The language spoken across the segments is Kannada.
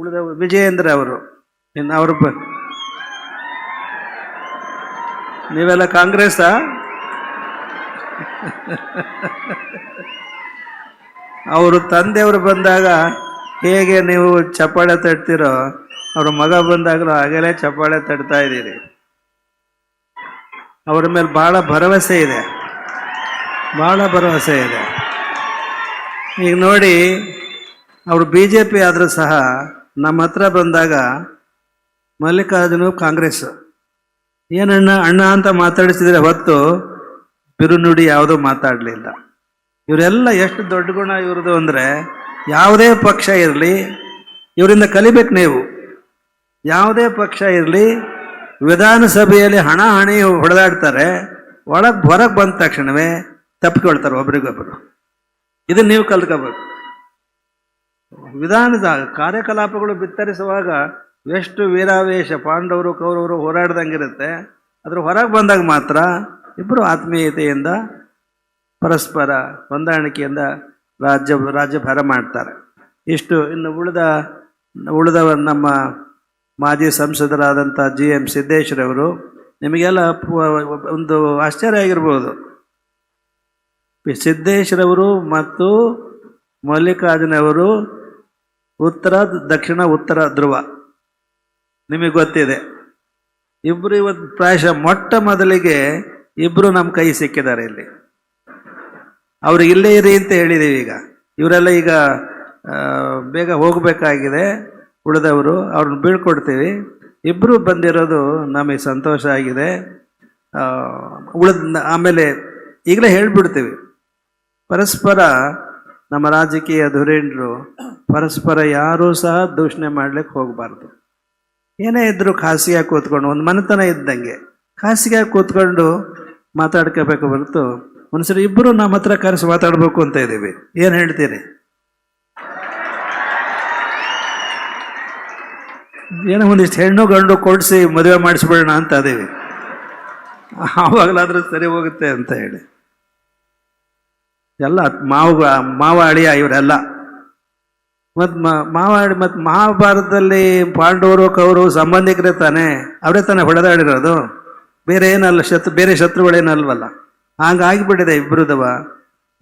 ಉಳಿದ ವಿಜಯೇಂದ್ರ ಅವರು. ಇನ್ನು ಅವರು ನೀವೆಲ್ಲ ಕಾಂಗ್ರೆಸ್ಸಾ? ಅವರು ತಂದೆಯವರು ಬಂದಾಗ ಹೇಗೆ ನೀವು ಚಪ್ಪಾಳೆ ತಟ್ತೀರೋ, ಅವ್ರ ಮಗ ಬಂದಾಗಲೂ ಹಾಗೆಲ್ಲೇ ಚಪ್ಪಾಳೆ ತಡ್ತಾ ಇದ್ದೀರಿ. ಅವ್ರ ಮೇಲೆ ಭಾಳ ಭರವಸೆ ಇದೆ. ಭಾಳ ಭರವಸೆ ಇದೆ. ಈಗ ನೋಡಿ, ಅವರು ಬಿ ಜೆ ಪಿ ಆದರೂ ಸಹ ನಮ್ಮ ಹತ್ರ ಬಂದಾಗ ಮಲ್ಲಿಕಾರ್ಜುನ ಕಾಂಗ್ರೆಸ್. ಏನಣ್ಣ ಅಣ್ಣ ಅಂತ ಮಾತಾಡಿಸಿದ್ರೆ ಹೊತ್ತು ಬಿರುನುಡಿ ಯಾವುದೂ ಮಾತಾಡಲಿಲ್ಲ. ಇವರೆಲ್ಲ ಎಷ್ಟು ದೊಡ್ಡ ಗುಣ ಇವ್ರದ್ದು ಅಂದರೆ ಯಾವುದೇ ಪಕ್ಷ ಇರಲಿ, ಇವರಿಂದ ಕಲಿಬೇಕು ನೀವು. ಯಾವುದೇ ಪಕ್ಷ ಇರಲಿ, ವಿಧಾನಸಭೆಯಲ್ಲಿ ಹಣ, ಹಣಿ ಹೊಡೆದಾಡ್ತಾರೆ, ಒಳಗೆ ಹೊರಗೆ ಬಂದ ತಕ್ಷಣವೇ ತಪ್ಪಿಕೊಳ್ತಾರೆ ಒಬ್ರಿಗೊಬ್ಬರು ಇದನ್ನು ನೀವು ಕಲ್ತ್ಕೋಬೇಕು. ವಿಧಾನದ ಕಾರ್ಯಕಲಾಪಗಳು ಬಿತ್ತರಿಸುವಾಗ ಎಷ್ಟು ವೀರಾವೇಶ, ಪಾಂಡವರು, ಕೌರವರು ಹೋರಾಡ್ದಂಗಿರುತ್ತೆ ಅದ್ರ ಹೊರಗೆ ಬಂದಾಗ ಮಾತ್ರ ಇಬ್ಬರು ಆತ್ಮೀಯತೆಯಿಂದ ಪರಸ್ಪರ ಹೊಂದಾಣಿಕೆಯಿಂದ ರಾಜ್ಯ, ರಾಜ್ಯಭಾರ ಮಾಡ್ತಾರೆ. ಇಷ್ಟು ಇನ್ನು ಉಳಿದ ಉಳಿದ ನಮ್ಮ ಮಾಜಿ ಸಂಸದರಾದಂಥ ಜಿ ಎಂ ಸಿದ್ದೇಶ್ವರವರು ನಿಮಗೆಲ್ಲ ಒಂದು ಆಶ್ಚರ್ಯ ಆಗಿರ್ಬೋದು. ಸಿದ್ದೇಶ್ವರವರು ಮತ್ತು ಮಲ್ಲಿಕಾರ್ಜುನವರು ಉತ್ತರ, ದಕ್ಷಿಣ, ಉತ್ತರ, ಧ್ರುವ. ನಿಮಗೆ ಗೊತ್ತಿದೆ. ಇಬ್ಬರು ಇವತ್ತು ಪ್ರಾಯಶಃ ಮೊಟ್ಟ ಮೊದಲಿಗೆ ಇಬ್ಬರು ನಮ್ಮ ಕೈ ಸಿಕ್ಕಿದ್ದಾರೆ ಇಲ್ಲಿ. ಅವರು ಇಲ್ಲೇ ಇರಿ ಅಂತ ಹೇಳಿದ್ದೀವಿ ಈಗ. ಇವರೆಲ್ಲ ಈಗ ಬೇಗ ಹೋಗಬೇಕಾಗಿದೆ. ಉಳಿದವರು ಅವ್ರನ್ನ ಬೀಳ್ಕೊಡ್ತೀವಿ. ಇಬ್ಬರು ಬಂದಿರೋದು ನಮಗೆ ಸಂತೋಷ ಆಗಿದೆ. ಉಳಿದ, ಆಮೇಲೆ ಈಗಲೇ ಹೇಳಿಬಿಡ್ತೀವಿ. ಪರಸ್ಪರ ನಮ್ಮ ರಾಜಕೀಯ ಧುರೀಣರು ಪರಸ್ಪರ ಯಾರೂ ಸಹ ದೂಷಣೆ ಮಾಡ್ಲಿಕ್ಕೆ ಹೋಗಬಾರ್ದು. ಏನೇ ಇದ್ದರೂ ಖಾಸಗಿಯಾಗಿ ಕೂತ್ಕೊಂಡು, ಒಂದು ಮನೆತನ ಇದ್ದಂಗೆ ಖಾಸಗಿಯಾಗಿ ಕೂತ್ಕೊಂಡು ಮಾತಾಡ್ಕೋಬೇಕು ಹೊರತು ಒಂದ್ಸರಿ ಇಬ್ಬರು ನಮ್ಮ ಹತ್ರ ಕರೆಸಿ ಮಾತಾಡಬೇಕು ಅಂತ ಇದ್ದೀವಿ. ಏನು ಹೇಳ್ತೀರಿ? ಏನೋ ಒಂದಿಷ್ಟು ಹೆಣ್ಣು ಗಂಡು ಕೊಡಿಸಿ ಮದುವೆ ಮಾಡಿಸ್ಬಿಡೋಣ ಅಂತ ಅದೀವಿ ಆವಾಗಲಾದ್ರೂ ಸರಿ ಹೋಗುತ್ತೆ ಅಂತ ಹೇಳಿ. ಎಲ್ಲ ಮಾವು, ಮಾವ ಅಳಿಯ ಇವರೆಲ್ಲ. ಮತ್ತು ಮಾವ ಅಳಿ ಮತ್ತು ಮಹಾಭಾರತದಲ್ಲಿ ಪಾಂಡವರು, ಕೌರವರು ಸಂಬಂಧಿಕರೇ ತಾನೇ, ಅವರೇ ತಾನೇ ಹೊಡೆದಾಡಿರೋದು. ಬೇರೆ ಏನಲ್ಲ, ಶತ್ರು, ಬೇರೆ ಶತ್ರುಗಳೇನಲ್ವಲ್ಲ. ಹಾಗಾಗಿಬಿಟ್ಟಿದೆ ಇಬ್ಬರದವ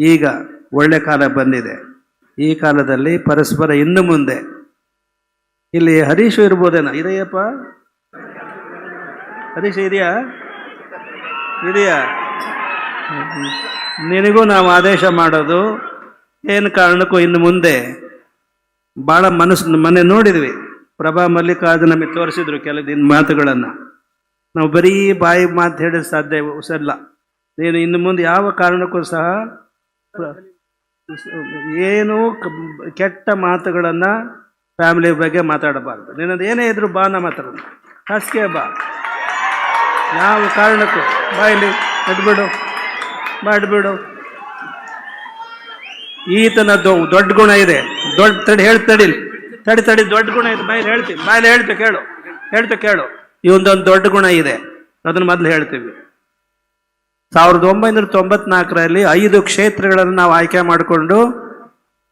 ಈಗ ಒಳ್ಳೆ ಕಾಲ ಬಂದಿದೆ. ಈ ಕಾಲದಲ್ಲಿ ಪರಸ್ಪರ ಇನ್ನು ಮುಂದೆ. ಇಲ್ಲಿ ಹರೀಶು ಇರ್ಬೋದೇನ? ಇದೆಯಪ್ಪ? ಹರೀಶ್ ಇದೆಯಾ? ಇದೆಯಾ? ನಿನಗೂ ನಾವು ಆದೇಶ ಮಾಡೋದು. ಏನು ಕಾರಣಕ್ಕೂ ಇನ್ನು ಮುಂದೆ? ಭಾಳ ಮನಸ್ಸು, ಮನೆ ನೋಡಿದ್ವಿ. ಪ್ರಭಾ ಮಲ್ಲಿಕಾರ್ಜುನ ನಮಗೆ ತೋರಿಸಿದ್ರು ಕೆಲವು ದಿನ ಮಾತುಗಳನ್ನು. ನಾವು ಬರೀ ಬಾಯಿ ಮಾತು ಹೇಳಿದ ಸಾಧ್ಯ ಸಲ್ಲ ನೀನು ಇನ್ನು ಮುಂದೆ ಯಾವ ಕಾರಣಕ್ಕೂ ಸಹ ಏನೂ ಕೆಟ್ಟ ಮಾತುಗಳನ್ನು ಫ್ಯಾಮಿಲಿ ಬಗ್ಗೆ ಮಾತಾಡಬಾರ್ದು. ನಿನ್ನದು ಏನೇ ಇದ್ರು ಬಾ ನಮ್ಮ ಹತ್ರ. ಹಾಸಿಗೆ ಬಾ. ಯಾವ ಕಾರಣಕ್ಕೂ ಬಾಯಲ್ಲಿ ಎದ್ಬಿಡು ಮಾಡಿಬಿಡು ಈತನ ದೊಡ್ಡ ಗುಣ ಇದೆ. ದೊಡ್ಡ ತಡಿ, ಹೇಳಿ ತಡಿ. ತಡಿ ತಡಿ, ದೊಡ್ಡ ಗುಣ ಇದೆ. ಬಾಯಲ್ಲಿ ಹೇಳ್ತೀನಿ ಬಾಯಲ್ಲಿ ಹೇಳ್ತೀವಿ ಕೇಳು. ಹೇಳ್ತಾ, ಕೇಳು. ಇವೊಂದೊಂದು ದೊಡ್ಡ ಗುಣ ಇದೆ. ಅದನ್ನ ಮೊದಲು ಹೇಳ್ತೀವಿ. ಸಾವಿರದ ಒಂಬೈನೂರ ತೊಂಬತ್ನಾಲ್ಕರಲ್ಲಿ ಐದು ಕ್ಷೇತ್ರಗಳನ್ನು ನಾವು ಆಯ್ಕೆ ಮಾಡಿಕೊಂಡು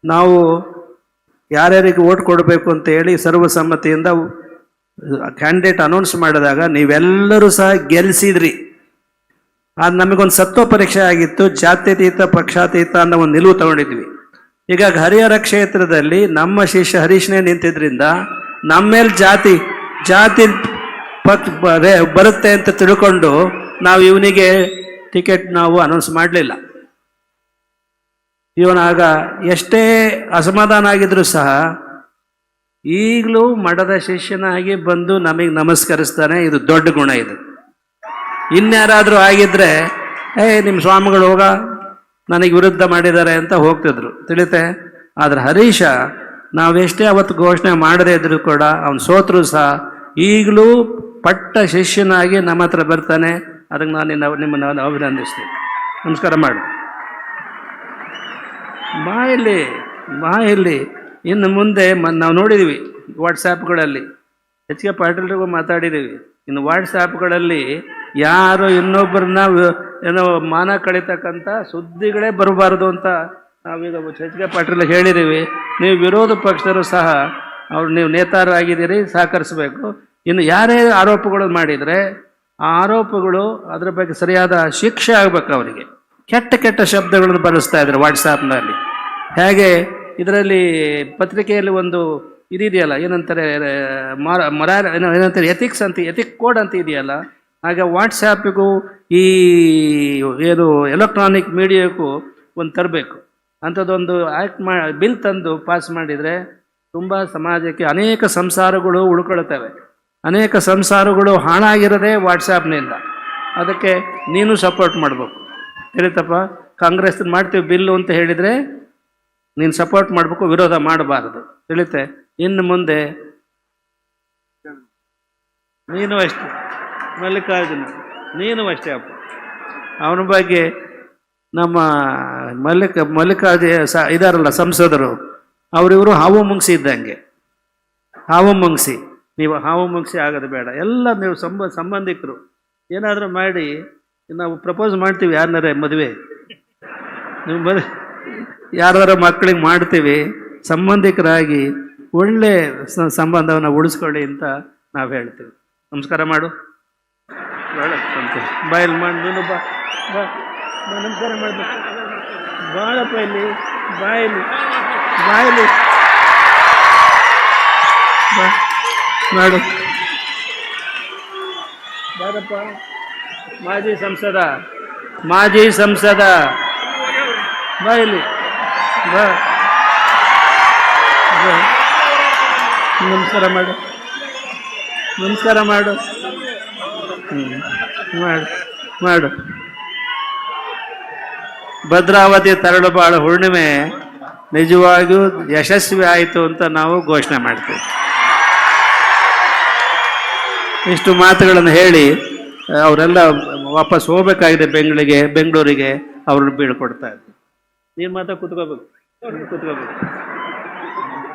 ನಾವು ಯಾರ್ಯಾರಿಗೆ ಓಟ್ ಕೊಡಬೇಕು ಅಂತ ಹೇಳಿ ಸರ್ವಸಮ್ಮತಿಯಿಂದ ಕ್ಯಾಂಡಿಡೇಟ್ ಅನೌನ್ಸ್ ಮಾಡಿದಾಗ ನೀವೆಲ್ಲರೂ ಸಹ ಗೆಲ್ಲಿಸಿದ್ರಿ ಅದು ನಮಗೊಂದು ಸತ್ವ ಪರೀಕ್ಷೆ ಆಗಿತ್ತು, ಜಾತ್ಯತೀತ, ಪಕ್ಷಾತೀತ ಅನ್ನೋ ಒಂದು ನಿಲುವು ತಗೊಂಡಿದ್ವಿ. ಈಗ ಹರಿಹರ ಕ್ಷೇತ್ರದಲ್ಲಿ ನಮ್ಮ ಶಿಷ್ಯ ಹರೀಶ್ನೇ ನಿಂತಿದ್ರಿಂದ ನಮ್ಮ ಮೇಲೆ ಜಾತಿ ಜಾತಿ ಪಕ್ ಬರೆ- ಬರುತ್ತೆ ಅಂತ ತಿಳ್ಕೊಂಡು ನಾವು ಇವನಿಗೆ ಟಿಕೆಟ್ ನಾವು ಅನೌನ್ಸ್ ಮಾಡಲಿಲ್ಲ. ಇವನಾಗ ಎಷ್ಟೇ ಅಸಮಾಧಾನ ಆಗಿದ್ರು ಸಹ ಈಗಲೂ ಮಠದ ಶಿಷ್ಯನಾಗಿ ಬಂದು ನಮಗೆ ನಮಸ್ಕರಿಸ್ತಾನೆ, ಇದು ದೊಡ್ಡ ಗುಣ ಇದು. ಇನ್ಯಾರಾದರೂ ಆಗಿದ್ರೆ, ಏ ನಿಮ್ಮ ಸ್ವಾಮಿಗಳು ಹೋಗ, ನನಗೆ ವಿರುದ್ಧ ಮಾಡಿದ್ದಾರೆ ಅಂತ ಹೋಗ್ತಿದ್ರು. ತಿಳಿತೆ? ಆದರೆ ಹರೀಶ, ನಾವೆಷ್ಟೇ ಅವತ್ತು ಘೋಷಣೆ ಮಾಡದೇ ಇದ್ರು ಕೂಡ ಅವನು ಸೋತರು ಸಹ ಈಗಲೂ ಪಟ್ಟ ಶಿಷ್ಯನಾಗಿ ನಮ್ಮ ಹತ್ರ ಬರ್ತಾನೆ. ಅದಕ್ಕೆ ನಾನು ನಿನ್ನ, ನಿಮ್ಮನ್ನು ನಾನು ಅಭಿನಂದಿಸ್ತೀನಿ. ನಮಸ್ಕಾರ ಮಾಡು. ಬಾಯಲ್ಲಿ ಬಾಯಲ್ಲಿ ಇನ್ನು ಮುಂದೆ ಮ, ನಾವು ನೋಡಿದ್ದೀವಿ ವಾಟ್ಸಾಪ್ಗಳಲ್ಲಿ ಎಚ್ ಕೆ ಪಾಟೀಲ್ರಿಗೂ ಮಾತಾಡಿದ್ದೀವಿ ಇನ್ನು ವಾಟ್ಸಾಪ್ಗಳಲ್ಲಿ ಯಾರು ಇನ್ನೊಬ್ಬರನ್ನ ಏನೋ ಮಾನ ಕಳಿತಕ್ಕಂಥ ಸುದ್ದಿಗಳೇ ಬರಬಾರ್ದು ಅಂತ ನಾವೀಗ ಎಚ್ ಪಾಟೀಲ್ ಹೇಳಿದ್ದೀವಿ ನೀವು ವಿರೋಧ ಪಕ್ಷರು ಸಹ ಅವ್ರು ನೀವು ನೇತಾರರಾಗಿದ್ದೀರಿ, ಸಹಕರಿಸಬೇಕು. ಇನ್ನು ಯಾರೇ ಆರೋಪಗಳು ಮಾಡಿದರೆ ಆ ಆರೋಪಗಳು ಅದರ ಬಗ್ಗೆ ಸರಿಯಾದ ಶಿಕ್ಷೆ ಆಗಬೇಕು ಅವರಿಗೆ. ಕೆಟ್ಟ ಕೆಟ್ಟ ಶಬ್ದಗಳನ್ನು ಬಳಸ್ತಾ ಇದ್ದಾರೆ ವಾಟ್ಸಾಪ್ನಲ್ಲಿ. ಹೇಗೆ ಇದರಲ್ಲಿ ಪತ್ರಿಕೆಯಲ್ಲಿ ಒಂದು ಇದಿದೆಯಲ್ಲ, ಏನಂತಾರೆ, ಮರ ಮರ ಏನೋ- ಏನಂತಾರೆ ಎಥಿಕ್ಸ್ ಅಂತ ಎಥಿಕ್ ಕೋಡ್ ಅಂತ ಇದೆಯಲ್ಲ ಹಾಗೆ ವಾಟ್ಸ್ಯಾಪಿಗೂ ಈ ಏನು ಎಲೆಕ್ಟ್ರಾನಿಕ್ ಮೀಡಿಯಾಕ್ಕೂ ಒಂದು ತರಬೇಕು. ಅಂಥದ್ದೊಂದು ಆ್ಯಕ್ಟ್ ಮಾ, ಬಿಲ್ ತಂದು ಪಾಸ್ ಮಾಡಿದರೆ ತುಂಬ ಸಮಾಜಕ್ಕೆ ಅನೇಕ ಸಂಸಾರಗಳು ಉಳ್ಕೊಳ್ತವೆ. ಅನೇಕ ಸಂಸಾರಗಳು ಹಾಳಾಗಿರೋದೇ ವಾಟ್ಸಾಪ್ನಿಂದ. ಅದಕ್ಕೆ ನೀನು ಸಪೋರ್ಟ್ ಮಾಡಬೇಕು. ತಿಳಿತಪ್ಪ ಕಾಂಗ್ರೆಸ್ ಮಾಡ್ತೀವಿ ಬಿಲ್ಲು ಅಂತ ಹೇಳಿದರೆ ನೀನು ಸಪೋರ್ಟ್ ಮಾಡಬೇಕು, ವಿರೋಧ ಮಾಡಬಾರದು. ತಿಳಿತೆ, ಇನ್ನು ಮುಂದೆ ನೀನು ಅಷ್ಟೇ. ಮಲ್ಲಿಕಾರ್ಜುನ, ನೀನು ಅಷ್ಟೇ ಅಪ್ಪ. ಅವನ ಬಗ್ಗೆ ನಮ್ಮ ಮಲ್ಲಿಕ ಮಲ್ಲಿಕಾರ್ಜುನ ಸ, ಇದಾರಲ್ಲ ಸಂಸದರು, ಅವರಿವರು ಹಾವು ಮುಂಗ್ಸಿ ಇದ್ದಂಗೆ. ಹಾವು ಮುಂಗ್ಸಿ, ನೀವು ಹಾವು ಮುಂಗ್ಸಿ ಆಗೋದು ಬೇಡ. ಎಲ್ಲ ನೀವು ಸಂಬ, ಸಂಬಂಧಿಕರು, ಏನಾದರೂ ಮಾಡಿ, ನಾವು ಪ್ರಪೋಸ್ ಮಾಡ್ತೀವಿ ಯಾರನ್ನಾರ ಮದುವೆ. ನೀವು ಮದುವೆ ಯಾರಾರ ಮಕ್ಕಳಿಗೆ ಮಾಡ್ತೀವಿ, ಸಂಬಂಧಿಕರಾಗಿ ಒಳ್ಳೆ ಸಂಬಂಧವನ್ನು ಉಳಿಸ್ಕೊಳ್ಳಿ ಅಂತ ನಾವು ಹೇಳ್ತೀವಿ. ನಮಸ್ಕಾರ ಮಾಡು. ಬೇಡ ಸಂತೋಷ. ಬಾಯಲ್ಲಿ ಮಾಡಿ ಬಾ ಬಾ ನಮಸ್ಕಾರ ಮಾಡಬೇಕು. ಬಾಳಪ್ಪ ಇಲ್ಲಿ ಬಾಯಲ್ಲಿ ಬಾಯಲ್ಲಿ. ಬಾ ಮಾಡು. ಬಾರಪ್ಪ ಮಾಜಿ ಸಂಸದ. ಮಾಜಿ ಸಂಸದ. ಬಾ ಇಲ್ಲಿ ಬಾ. ಬಾ. ನಮಸ್ಕಾರ ಮಾಡು. ನಮಸ್ಕಾರ ಮಾಡು. ಹ್ಮ್. ಮಾಡು ಮಾಡು. ಭದ್ರಾವತಿ ತರಳುಬಾಳು ಹುಣ್ಣಿಮೆ ನಿಜವಾಗಿಯೂ ಯಶಸ್ವಿ ಆಯಿತು ಅಂತ ನಾವು ಘೋಷಣೆ ಮಾಡ್ತೀವಿ. ಇಷ್ಟು ಮಾತುಗಳನ್ನು ಹೇಳಿ, ಅವರೆಲ್ಲ ವಾಪಸ್ ಹೋಗ್ಬೇಕಾಗಿದೆ ಬೆಂಗಳಿಗೆ ಬೆಂಗಳೂರಿಗೆ, ಅವ್ರನ್ನ ಬೀಳ್ಕೊಡ್ತಾ ಇದ್ದೀವಿ ನೀನು ಮಾತ್ರ ಕುತ್ಕೋಬೇಕು ಕುತ್ಕೋಬೇಕು.